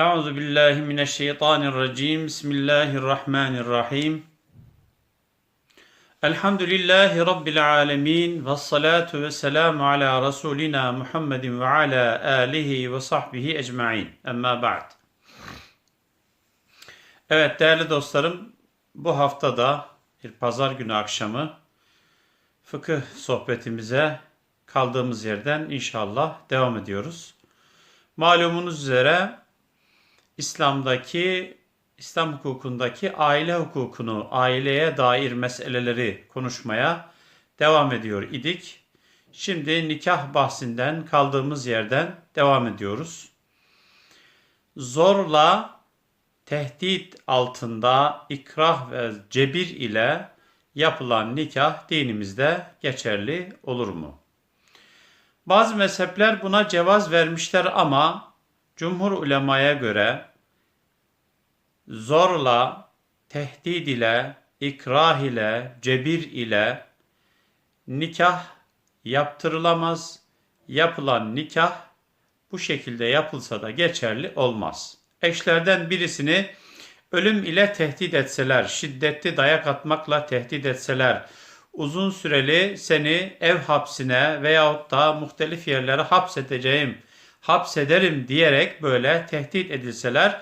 Euzu billahi mineşşeytanirracim. Bismillahirrahmanirrahim. Elhamdülillahi rabbil alamin ve salatu ve selamu ala rasulina Muhammedin ve ala alihi ve sahbihi ecmaîn. Amma ba'd. Evet değerli dostlarım, bu haftada bir pazar günü akşamı fıkıh sohbetimize kaldığımız yerden inşallah devam ediyoruz. Malumunuz üzere İslam'daki İslam hukukundaki aile hukukunu, aileye dair meseleleri konuşmaya devam ediyor idik. Şimdi nikah bahsinden kaldığımız yerden devam ediyoruz. Zorla tehdit altında ikrah ve cebir ile yapılan nikah dinimizde geçerli olur mu? Bazı mezhepler buna cevaz vermişler ama cumhur ulemaya göre zorla, tehdit ile, ikrah ile, cebir ile nikah yaptırılamaz. Yapılan nikah bu şekilde yapılsa da geçerli olmaz. Eşlerden birisini ölüm ile tehdit etseler, şiddetli dayak atmakla tehdit etseler, uzun süreli seni ev hapsine veyahut da muhtelif yerlere hapsedeceğim, hapsederim diyerek böyle tehdit edilseler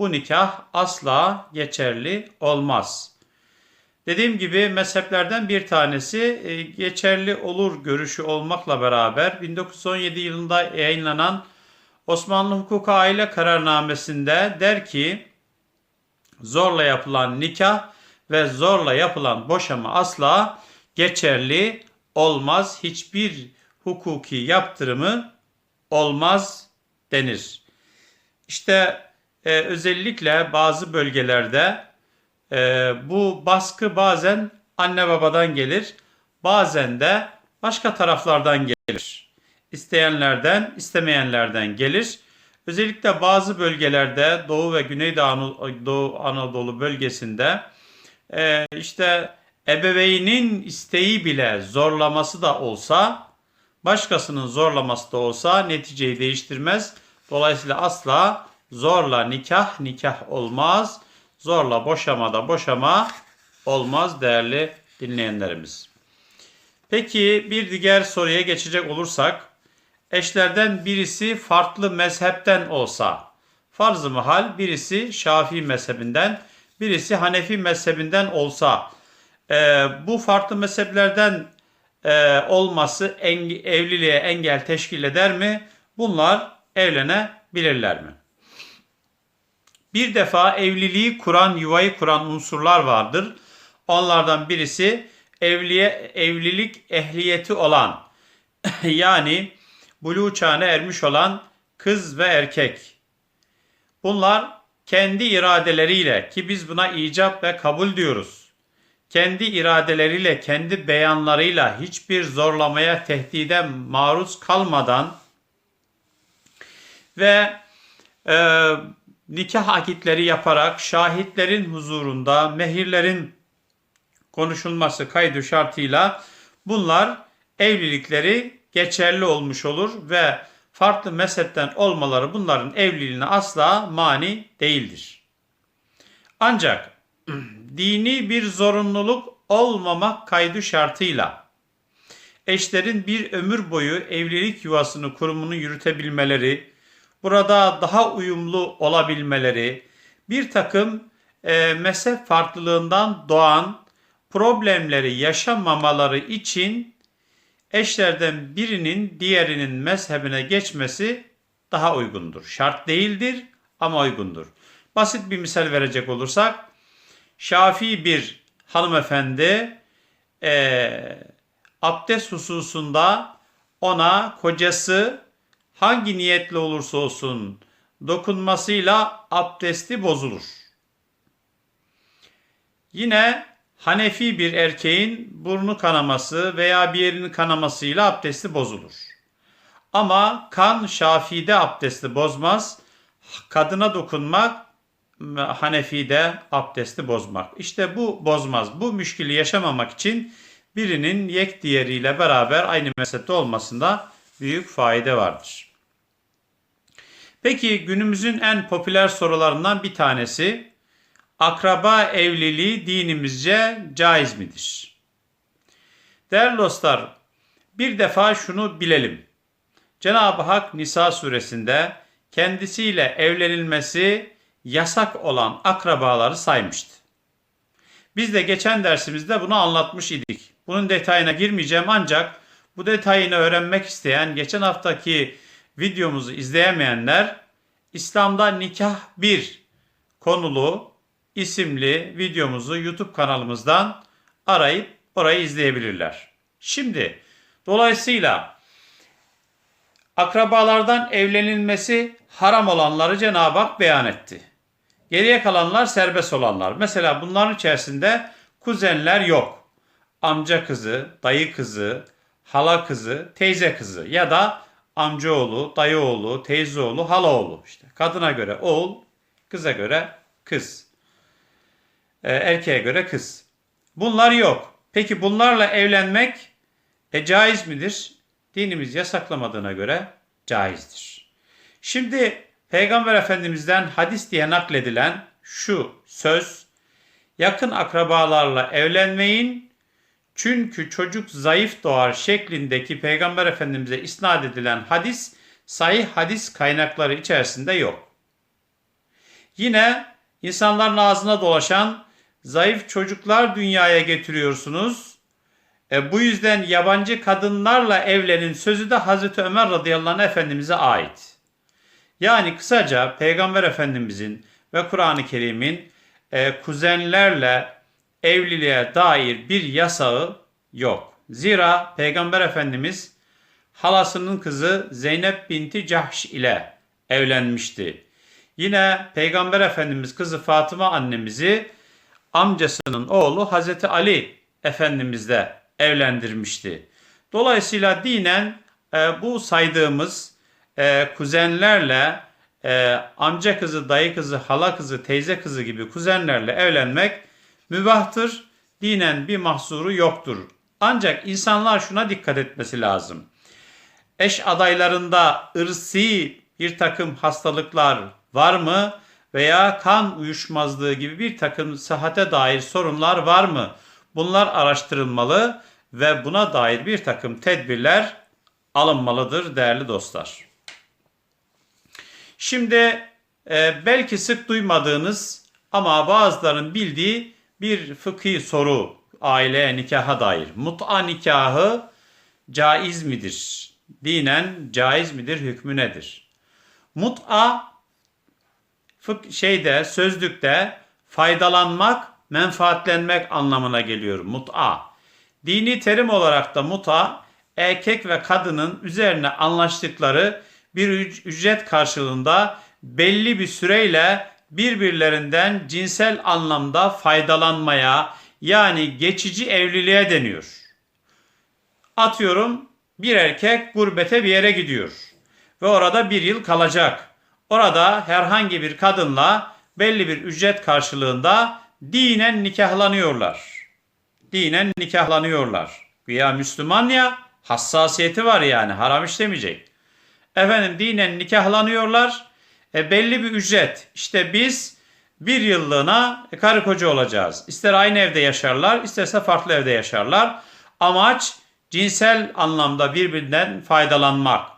bu nikah asla geçerli olmaz. Dediğim gibi mezheplerden bir tanesi e, geçerli olur görüşü olmakla beraber 1917 yılında yayınlanan Osmanlı Hukuk Aile Kararnamesi'nde der ki zorla yapılan nikah ve zorla yapılan boşama asla geçerli olmaz. Hiçbir hukuki yaptırımı olmaz denir. İşte e, özellikle bazı bölgelerde e, bu baskı bazen anne babadan gelir, bazen de başka taraflardan gelir. İsteyenlerden, istemeyenlerden gelir. Özellikle bazı bölgelerde Doğu ve Güneydoğu Anadolu bölgesinde e, işte ebeveynin isteği bile zorlaması da olsa, başkasının zorlaması da olsa neticeyi değiştirmez. Dolayısıyla asla zorla nikah nikah olmaz. Zorla boşama da boşama olmaz değerli dinleyenlerimiz. Peki bir diğer soruya geçecek olursak eşlerden birisi farklı mezhepten olsa farz-ı mahal birisi Şafii mezhebinden birisi Hanefi mezhebinden olsa e, bu farklı mezheplerden e, olması eng evliliğe engel teşkil eder mi? Bunlar evlenebilirler mi? Bir defa evliliği kuran, yuvayı kuran unsurlar vardır. Onlardan birisi evliye, evlilik ehliyeti olan yani buluğ çağına ermiş olan kız ve erkek. Bunlar kendi iradeleriyle ki biz buna icap ve kabul diyoruz. Kendi iradeleriyle, kendi beyanlarıyla hiçbir zorlamaya, tehdide maruz kalmadan ve e, nikah akitleri yaparak şahitlerin huzurunda mehirlerin konuşulması kaydı şartıyla bunlar evlilikleri geçerli olmuş olur ve farklı mezhepten olmaları bunların evliliğine asla mani değildir. Ancak dini bir zorunluluk olmamak kaydı şartıyla eşlerin bir ömür boyu evlilik yuvasını kurumunu yürütebilmeleri, burada daha uyumlu olabilmeleri, bir takım e, mezhep farklılığından doğan problemleri yaşamamaları için eşlerden birinin diğerinin mezhebine geçmesi daha uygundur. Şart değildir ama uygundur. Basit bir misal verecek olursak, Şafii bir hanımefendi e, abdest hususunda ona kocası hangi niyetle olursa olsun dokunmasıyla abdesti bozulur. Yine Hanefi bir erkeğin burnu kanaması veya bir yerinin kanamasıyla abdesti bozulur. Ama kan Şafii'de abdesti bozmaz. Kadına dokunmak Hanefi'de abdesti bozmak. İşte bu bozmaz. Bu müşkili yaşamamak için birinin yek diğeriyle beraber aynı mezhepte olmasında büyük fayda vardır. Peki günümüzün en popüler sorularından bir tanesi akraba evliliği dinimizce caiz midir? Değerli dostlar, bir defa şunu bilelim. Cenab-ı Hak Nisa suresinde kendisiyle evlenilmesi yasak olan akrabaları saymıştı. Biz de geçen dersimizde bunu anlatmış idik. Bunun detayına girmeyeceğim ancak bu detayını öğrenmek isteyen geçen haftaki videomuzu izleyemeyenler İslam'da nikah 1 konulu isimli videomuzu YouTube kanalımızdan arayıp orayı izleyebilirler. Şimdi dolayısıyla akrabalardan evlenilmesi haram olanları Cenab-ı Hak beyan etti. Geriye kalanlar serbest olanlar. Mesela bunların içerisinde kuzenler yok. Amca kızı, dayı kızı, hala kızı, teyze kızı ya da amcaoğlu, dayıoğlu, teyzeoğlu, halaoğlu işte. Kadına göre oğul, kıza göre kız. Ee, erkeğe göre kız. Bunlar yok. Peki bunlarla evlenmek e, caiz midir? Dinimiz yasaklamadığına göre caizdir. Şimdi Peygamber Efendimiz'den hadis diye nakledilen şu söz, yakın akrabalarla evlenmeyin çünkü çocuk zayıf doğar şeklindeki Peygamber Efendimiz'e isnat edilen hadis sahih hadis kaynakları içerisinde yok. Yine insanların ağzına dolaşan zayıf çocuklar dünyaya getiriyorsunuz. E, bu yüzden yabancı kadınlarla evlenin sözü de Hazreti Ömer radıyallahu anh Efendimiz'e ait. Yani kısaca Peygamber Efendimizin ve Kur'an-ı Kerim'in e, kuzenlerle evliliğe dair bir yasağı yok. Zira Peygamber Efendimiz halasının kızı Zeynep binti Cahş ile evlenmişti. Yine Peygamber Efendimiz kızı Fatıma annemizi amcasının oğlu Hazreti Ali Efendimizle evlendirmişti. Dolayısıyla dinen e, bu saydığımız e, kuzenlerle e, amca kızı, dayı kızı, hala kızı, teyze kızı gibi kuzenlerle evlenmek mübahtır. Dinen bir mahsuru yoktur. Ancak insanlar şuna dikkat etmesi lazım. Eş adaylarında ırsi bir takım hastalıklar var mı? Veya kan uyuşmazlığı gibi bir takım sıhhate dair sorunlar var mı? Bunlar araştırılmalı ve buna dair bir takım tedbirler alınmalıdır değerli dostlar. Şimdi e, belki sık duymadığınız ama bazılarının bildiği bir fıkhi soru aileye nikaha dair. Mut'a nikahı caiz midir? Dinen caiz midir? Hükmü nedir? Mut'a fık şeyde sözlükte faydalanmak, menfaatlenmek anlamına geliyor mut'a. Dini terim olarak da mut'a erkek ve kadının üzerine anlaştıkları bir ücret karşılığında belli bir süreyle birbirlerinden cinsel anlamda faydalanmaya yani geçici evliliğe deniyor. Atıyorum bir erkek gurbete bir yere gidiyor ve orada bir yıl kalacak. Orada herhangi bir kadınla belli bir ücret karşılığında dinen nikahlanıyorlar. Dinen nikahlanıyorlar. Güya Müslüman ya hassasiyeti var yani haram işlemeyecek. Efendim dinen nikahlanıyorlar. E, belli bir ücret. İşte biz bir yıllığına karı koca olacağız. İster aynı evde yaşarlar, isterse farklı evde yaşarlar. Amaç cinsel anlamda birbirinden faydalanmak.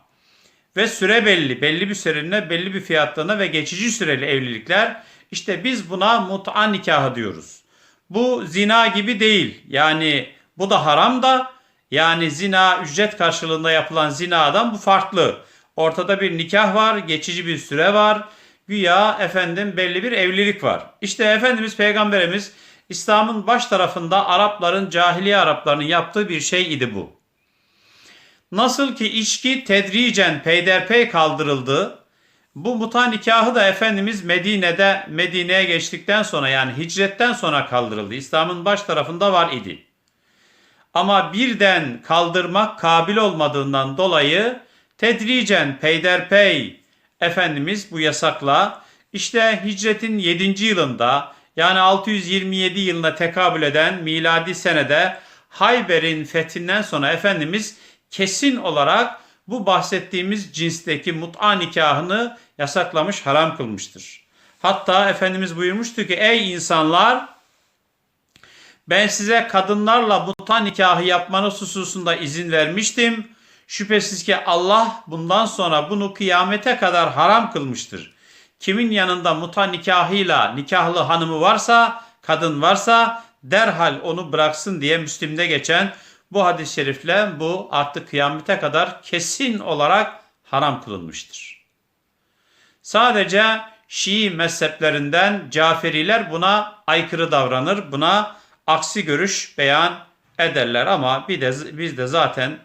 Ve süre belli, belli bir süreline, belli bir fiyatlığına ve geçici süreli evlilikler. İşte biz buna mut'a nikahı diyoruz. Bu zina gibi değil. Yani bu da haram da yani zina ücret karşılığında yapılan zinadan bu farklı. Ortada bir nikah var, geçici bir süre var. Güya efendim belli bir evlilik var. İşte Efendimiz Peygamberimiz İslam'ın baş tarafında Arapların, cahiliye Araplarının yaptığı bir şey idi bu. Nasıl ki içki tedricen peyderpey kaldırıldı, bu muta nikahı da Efendimiz Medine'de Medine'ye geçtikten sonra yani hicretten sonra kaldırıldı. İslam'ın baş tarafında var idi. Ama birden kaldırmak kabil olmadığından dolayı tedricen peyderpey Efendimiz bu yasakla işte hicretin 7. yılında yani 627 yılına tekabül eden miladi senede Hayber'in fethinden sonra Efendimiz kesin olarak bu bahsettiğimiz cinsteki mut'a nikahını yasaklamış, haram kılmıştır. Hatta Efendimiz buyurmuştu ki ey insanlar ben size kadınlarla mut'a nikahı yapmanız hususunda izin vermiştim. Şüphesiz ki Allah bundan sonra bunu kıyamete kadar haram kılmıştır. Kimin yanında muta nikahıyla nikahlı hanımı varsa, kadın varsa derhal onu bıraksın diye Müslim'de geçen bu hadis-i şerifle bu artık kıyamete kadar kesin olarak haram kılınmıştır. Sadece Şii mezheplerinden Caferiler buna aykırı davranır, buna aksi görüş beyan ederler ama bir de, biz de zaten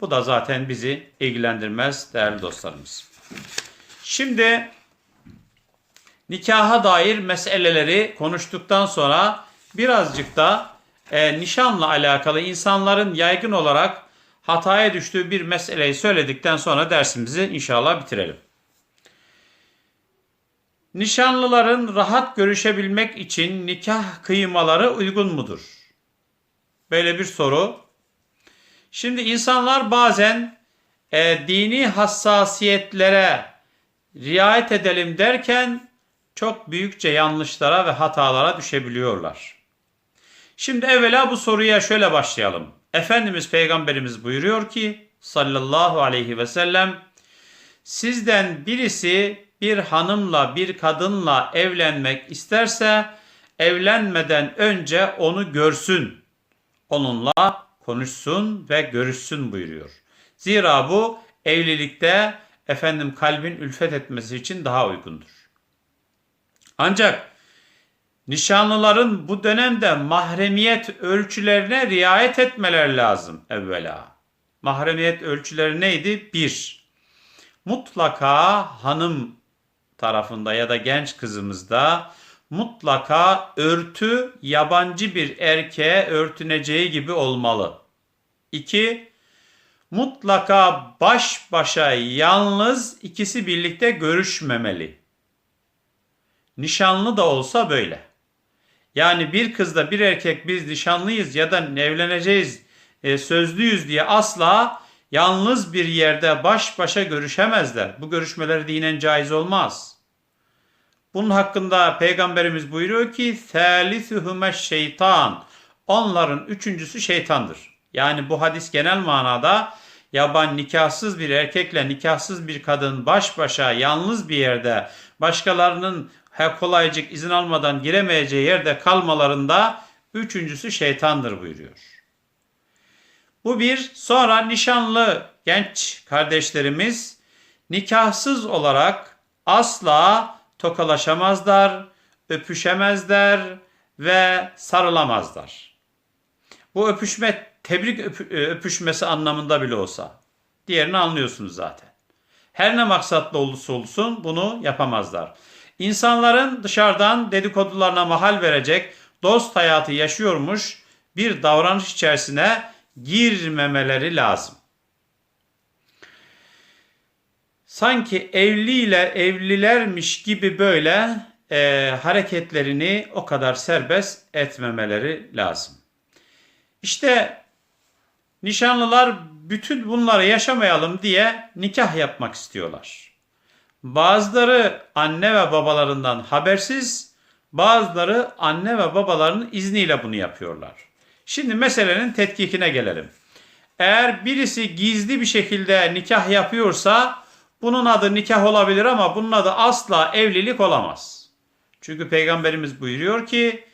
bu da zaten bizi ilgilendirmez değerli dostlarımız. Şimdi nikaha dair meseleleri konuştuktan sonra birazcık da e, nişanla alakalı insanların yaygın olarak hataya düştüğü bir meseleyi söyledikten sonra dersimizi inşallah bitirelim. Nişanlıların rahat görüşebilmek için nikah kıymaları uygun mudur? Böyle bir soru. Şimdi insanlar bazen e, dini hassasiyetlere riayet edelim derken çok büyükçe yanlışlara ve hatalara düşebiliyorlar. Şimdi evvela bu soruya şöyle başlayalım. Efendimiz Peygamberimiz buyuruyor ki sallallahu aleyhi ve sellem sizden birisi bir hanımla bir kadınla evlenmek isterse evlenmeden önce onu görsün. Onunla konuşsun ve görüşsün buyuruyor. Zira bu evlilikte efendim kalbin ülfet etmesi için daha uygundur. Ancak nişanlıların bu dönemde mahremiyet ölçülerine riayet etmeler lazım evvela. Mahremiyet ölçüleri neydi? Bir, mutlaka hanım tarafında ya da genç kızımızda mutlaka örtü yabancı bir erkeğe örtüneceği gibi olmalı. 2. Mutlaka baş başa yalnız ikisi birlikte görüşmemeli. Nişanlı da olsa böyle. Yani bir kızla bir erkek biz nişanlıyız ya da evleneceğiz, e, sözlüyüz diye asla yalnız bir yerde baş başa görüşemezler. Bu görüşmeler dinen caiz olmaz. Bunun hakkında peygamberimiz buyuruyor ki selisühüme şeytan. Onların üçüncüsü şeytandır. Yani bu hadis genel manada yaban nikahsız bir erkekle nikahsız bir kadın baş başa yalnız bir yerde başkalarının kolaycık izin almadan giremeyeceği yerde kalmalarında üçüncüsü şeytandır buyuruyor. Bu bir sonra nişanlı genç kardeşlerimiz nikahsız olarak asla tokalaşamazlar, öpüşemezler ve sarılamazlar. Bu öpüşme tebrik öpüşmesi anlamında bile olsa. Diğerini anlıyorsunuz zaten. Her ne maksatla olursa olsun bunu yapamazlar. İnsanların dışarıdan dedikodularına mahal verecek dost hayatı yaşıyormuş bir davranış içerisine girmemeleri lazım. Sanki evliyle evlilermiş gibi böyle e, hareketlerini o kadar serbest etmemeleri lazım. İşte nişanlılar bütün bunları yaşamayalım diye nikah yapmak istiyorlar. Bazıları anne ve babalarından habersiz, bazıları anne ve babalarının izniyle bunu yapıyorlar. Şimdi meselenin tetkikine gelelim. Eğer birisi gizli bir şekilde nikah yapıyorsa bunun adı nikah olabilir ama bunun adı asla evlilik olamaz. Çünkü peygamberimiz buyuruyor ki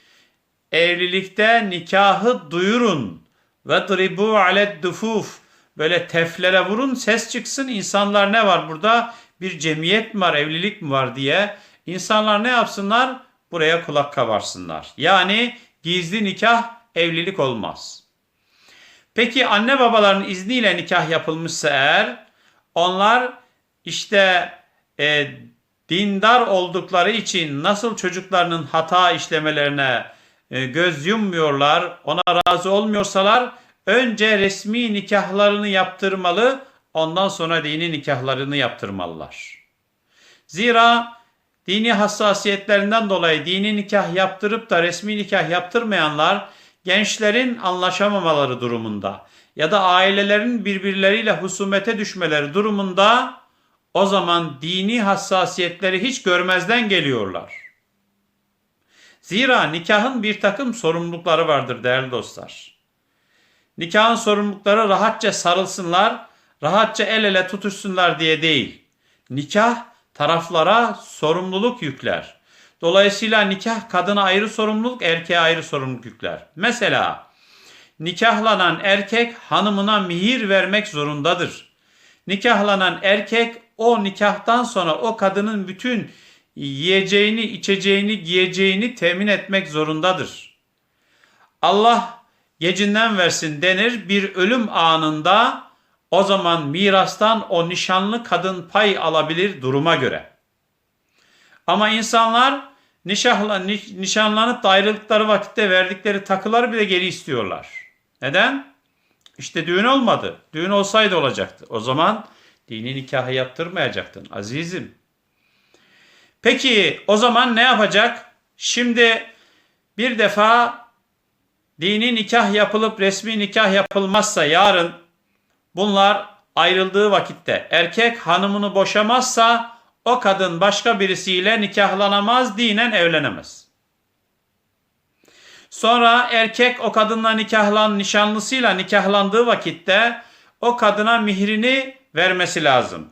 evlilikte nikahı duyurun ve dribu alet dufuf böyle teflere vurun ses çıksın insanlar ne var burada bir cemiyet mi var evlilik mi var diye insanlar ne yapsınlar buraya kulak kabarsınlar. Yani gizli nikah evlilik olmaz. Peki anne babaların izniyle nikah yapılmışsa eğer onlar işte e, dindar oldukları için nasıl çocuklarının hata işlemelerine e, göz yummuyorlar, ona razı olmuyorsalar önce resmi nikahlarını yaptırmalı, ondan sonra dini nikahlarını yaptırmalılar. Zira dini hassasiyetlerinden dolayı dini nikah yaptırıp da resmi nikah yaptırmayanlar gençlerin anlaşamamaları durumunda ya da ailelerin birbirleriyle husumete düşmeleri durumunda o zaman dini hassasiyetleri hiç görmezden geliyorlar. Zira nikahın bir takım sorumlulukları vardır değerli dostlar. Nikahın sorumlulukları rahatça sarılsınlar, rahatça el ele tutuşsunlar diye değil. Nikah taraflara sorumluluk yükler. Dolayısıyla nikah kadına ayrı sorumluluk, erkeğe ayrı sorumluluk yükler. Mesela nikahlanan erkek hanımına mihir vermek zorundadır. Nikahlanan erkek o nikahtan sonra o kadının bütün yiyeceğini, içeceğini, giyeceğini temin etmek zorundadır. Allah gecinden versin denir bir ölüm anında o zaman mirastan o nişanlı kadın pay alabilir duruma göre. Ama insanlar nişahla, nişanlanıp da ayrıldıkları vakitte verdikleri takıları bile geri istiyorlar. Neden? İşte düğün olmadı. Düğün olsaydı olacaktı. O zaman dini nikahı yaptırmayacaktın azizim. Peki o zaman ne yapacak? Şimdi bir defa dini nikah yapılıp resmi nikah yapılmazsa yarın bunlar ayrıldığı vakitte erkek hanımını boşamazsa o kadın başka birisiyle nikahlanamaz, dinen evlenemez. Sonra erkek o kadınla nikahlan, nişanlısıyla nikahlandığı vakitte o kadına mihrini vermesi lazım.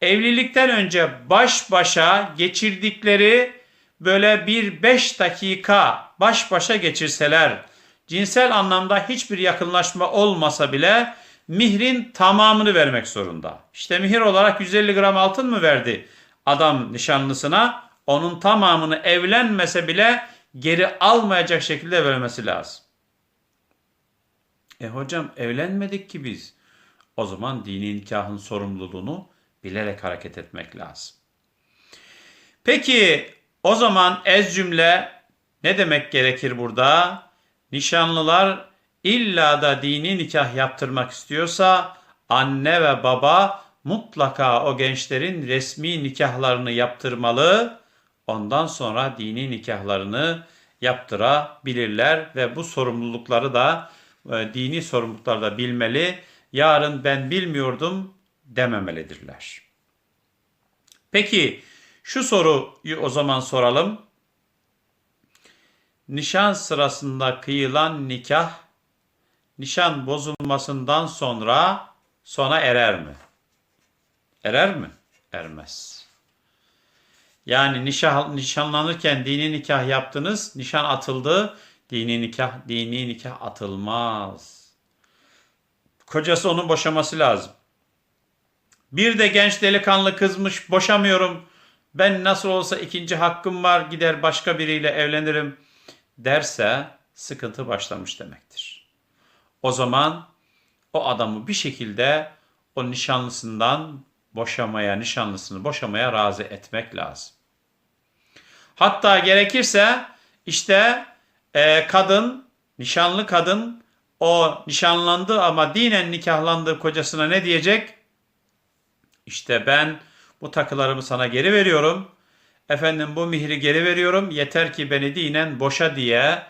Evlilikten önce baş başa geçirdikleri böyle bir beş dakika baş başa geçirseler, cinsel anlamda hiçbir yakınlaşma olmasa bile mihrin tamamını vermek zorunda. İşte mihir olarak 150 gram altın mı verdi adam nişanlısına? Onun tamamını evlenmese bile geri almayacak şekilde vermesi lazım. E hocam evlenmedik ki biz. O zaman dini nikahın sorumluluğunu bilerek hareket etmek lazım. Peki o zaman ez cümle ne demek gerekir burada? Nişanlılar illa da dini nikah yaptırmak istiyorsa anne ve baba mutlaka o gençlerin resmi nikahlarını yaptırmalı. Ondan sonra dini nikahlarını yaptırabilirler ve bu sorumlulukları da e, dini sorumlulukları da bilmeli. Yarın ben bilmiyordum dememelidirler. Peki şu soruyu o zaman soralım. Nişan sırasında kıyılan nikah nişan bozulmasından sonra sona erer mi? Erer mi? Ermez. Yani nişan, nişanlanırken dini nikah yaptınız, nişan atıldı, dini nikah dini nikah atılmaz. Kocası onun boşaması lazım. Bir de genç delikanlı kızmış, boşamıyorum. Ben nasıl olsa ikinci hakkım var, gider başka biriyle evlenirim derse sıkıntı başlamış demektir. O zaman o adamı bir şekilde o nişanlısından boşamaya, nişanlısını boşamaya razı etmek lazım. Hatta gerekirse işte e, kadın, nişanlı kadın o nişanlandı ama dinen nikahlandığı kocasına ne diyecek? İşte ben bu takılarımı sana geri veriyorum. Efendim bu mihri geri veriyorum. Yeter ki beni dinen boşa diye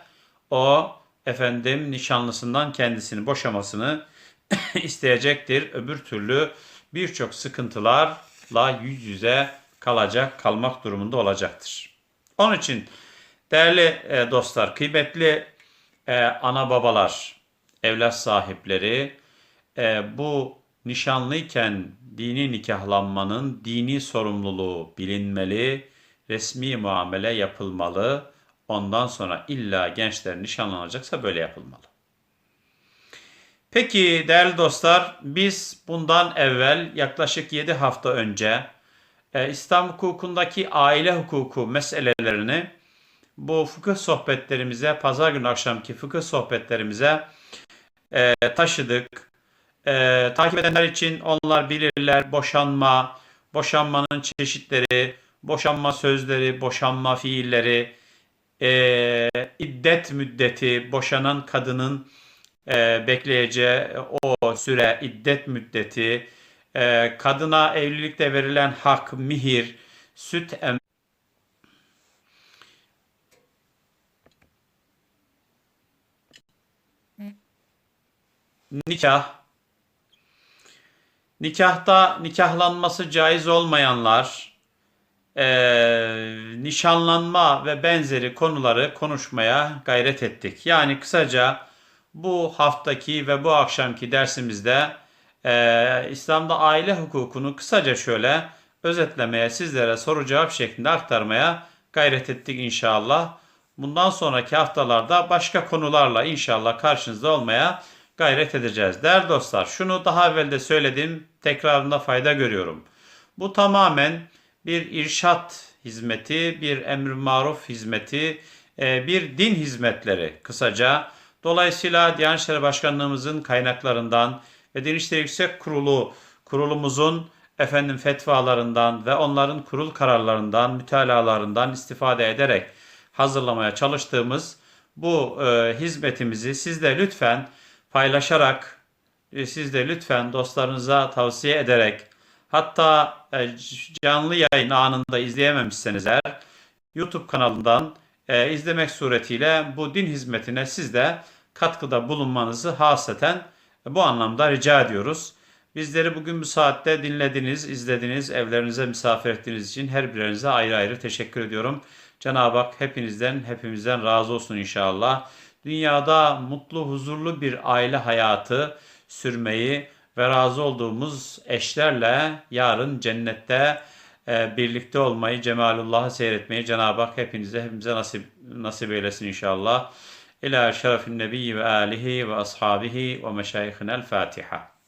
o efendim nişanlısından kendisini boşamasını isteyecektir. Öbür türlü birçok sıkıntılarla yüz yüze kalacak, kalmak durumunda olacaktır. Onun için değerli e, dostlar, kıymetli e, ana babalar, evlat sahipleri e, bu nişanlıyken dini nikahlanmanın dini sorumluluğu bilinmeli, resmi muamele yapılmalı. Ondan sonra illa gençler nişanlanacaksa böyle yapılmalı. Peki değerli dostlar biz bundan evvel yaklaşık 7 hafta önce e, İslam hukukundaki aile hukuku meselelerini bu fıkıh sohbetlerimize, pazar günü akşamki fıkıh sohbetlerimize e, taşıdık. E, takip edenler için onlar bilirler boşanma, boşanmanın çeşitleri, boşanma sözleri, boşanma fiilleri, e, iddet müddeti, boşanan kadının e, bekleyeceği o süre, iddet müddeti, e, kadına evlilikte verilen hak, mihir, süt nikah, nikahta nikahlanması caiz olmayanlar, eee, nişanlanma ve benzeri konuları konuşmaya gayret ettik. Yani kısaca bu haftaki ve bu akşamki dersimizde eee, İslam'da aile hukukunu kısaca şöyle özetlemeye, sizlere soru cevap şeklinde aktarmaya gayret ettik inşallah. Bundan sonraki haftalarda başka konularla inşallah karşınızda olmaya gayret edeceğiz. Değerli dostlar, şunu daha evvel de söyledim, tekrarında fayda görüyorum. Bu tamamen bir irşat hizmeti, bir emr maruf hizmeti, e, bir din hizmetleri kısaca. Dolayısıyla Diyanet İşleri Başkanlığımızın kaynaklarından ve Din İşleri Yüksek Kurulu kurulumuzun efendim fetvalarından ve onların kurul kararlarından, mütalalarından istifade ederek hazırlamaya çalıştığımız bu e, hizmetimizi siz de lütfen paylaşarak, e, siz de lütfen dostlarınıza tavsiye ederek, hatta e, canlı yayın anında izleyememişseniz eğer, YouTube kanalından e, izlemek suretiyle bu din hizmetine siz de katkıda bulunmanızı haseten bu anlamda rica ediyoruz. Bizleri bugün bu saatte dinlediniz, izlediniz, evlerinize misafir ettiğiniz için her birinize ayrı ayrı teşekkür ediyorum. Cenab-ı Hak hepinizden, hepimizden razı olsun inşallah. Dünyada mutlu, huzurlu bir aile hayatı sürmeyi ve razı olduğumuz eşlerle yarın cennette e, birlikte olmayı, cemalullah'ı seyretmeyi Cenab-ı Hak hepinize, hepimize nasip, nasip eylesin inşallah. İlâ şerefin nebiyyi ve âlihi ve ashabihi ve meşayihinel Fatiha.